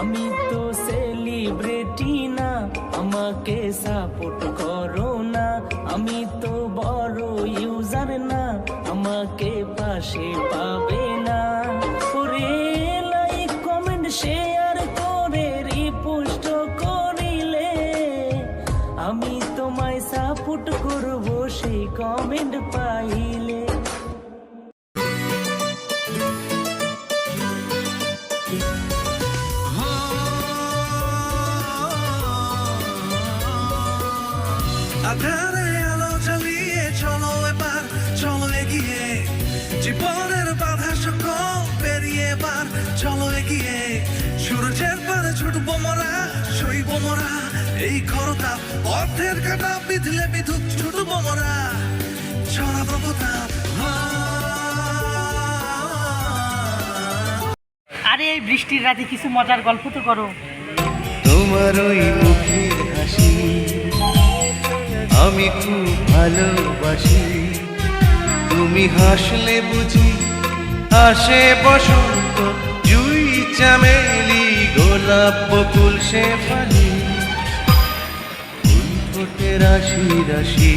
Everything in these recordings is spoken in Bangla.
আমি তো সেলিব্রিটি না, আমাকে সাপোর্ট করো না। আমি তো বড় ইউজার না, আমাকে পাশে পাবে না। ওরে লাইক কমেন্ট শেয়ার করে রিপোস্ট করিলে, আমি তোমায় সাপোর্ট করব, সেই কমেন্ট পাইলে। সূর্যের পারে ছুটবো মোরা সইব মোরা। এই খরতা পথের কাটা বিধলে বিধুক ছুটবো মোরা। ছড়াবো তাপ আরে এই বৃষ্টির রাতে কিছু মজার গল্প তো করো। তোমার ওই মুখের হাসি আমি খুব ভালোবাসি। তুমি হাসলে বুঝি আসে বসন্ত জুই চামেলি, গোলাপ বকুল সে ফালি ফুল ফোটে রাশি রাশি।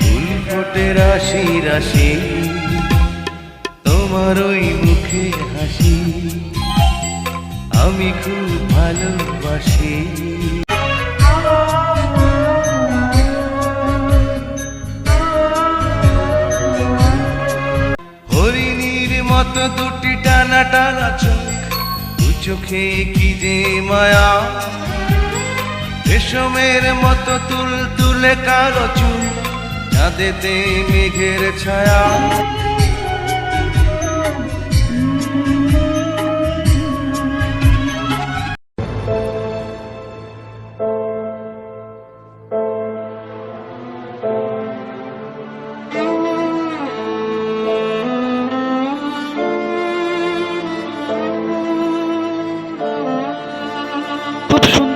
ফুল ফোটে রাশি রাশি। তোমার ওই মুখের হাসি। আমি খুব ভালোবাসি। টানা চোখ চোখে কি যে মায়া। রেশমের মতো তুল তুলে কালো চুল, চাঁদেতে মেঘের ছায়া।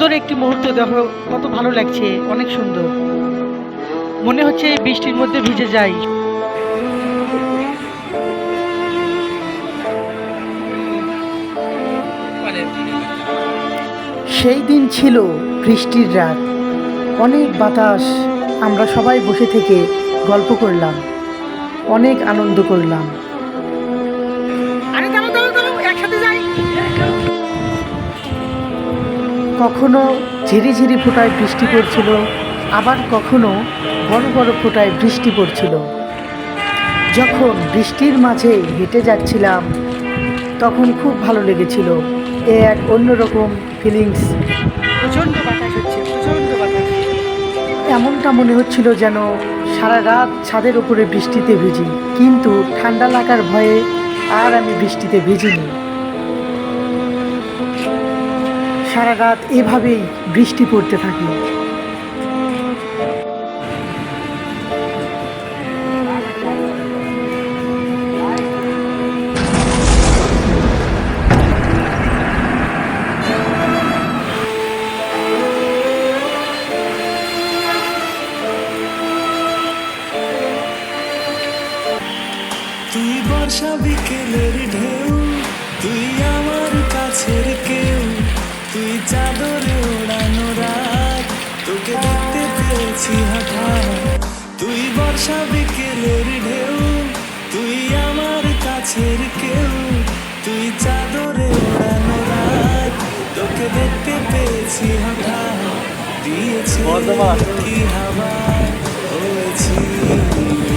সুন্দর একটি মুহূর্ত দেখো, কত ভালো লাগছে, অনেক সুন্দর। মনে হচ্ছে বৃষ্টির মধ্যে ভিজে যাই। সেই দিন ছিল বৃষ্টির রাত। অনেক বাতাস, আমরা সবাই বসে থেকে গল্প করলাম, অনেক আনন্দ করলাম। কখনো ঝিরি ঝিরি ফোঁটায় বৃষ্টি পড়ছিল, আবার কখনো বড় বড় ফোঁটায় বৃষ্টি পড়ছিল। যখন বৃষ্টির মাঝে হেঁটে যাচ্ছিলাম, তখন খুব ভালো লেগেছিল এ এক অন্যরকম ফিলিংস প্রচণ্ড বাতাস হচ্ছে, প্রচণ্ড বাতাস। এমনটা মনে হচ্ছিল যেন সারা রাত ছাদের উপরে বৃষ্টিতে ভিজি, কিন্তু ঠান্ডা লাগার ভয়ে আর আমি বৃষ্টিতে ভিজিনি। সারা রাত এভাবেই বৃষ্টি পড়তে থাকে। তুই বর্ষা বিকেলের বর্ষা বিকেলের ঢেউ। তুই আমার কাছের কেউ। তুই চাদরে ওড়ানো রাত। তোকে দেখতে পেয়েছি হঠাৎ। দিয়েছি কি হাওয়া হয়েছি?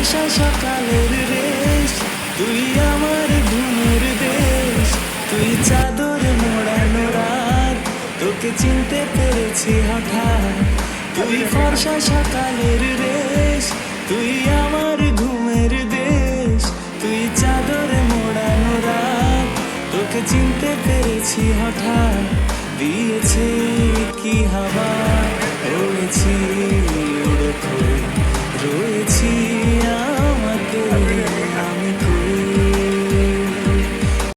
তুই সকালের রেশ। তুই আমার ঘুমের দেশ। তুই চাদর মোড়ানো রাত তোকে চিনতে পেরেছি হঠাৎ। তুই ফর্সা সকালের রেশ। তুই আমার ঘুমের দেশ। তুই চাদর মোড়ানো রাত তোকে চিনতে পেরেছি হঠাৎ। দিয়েছে কি হাওয়া?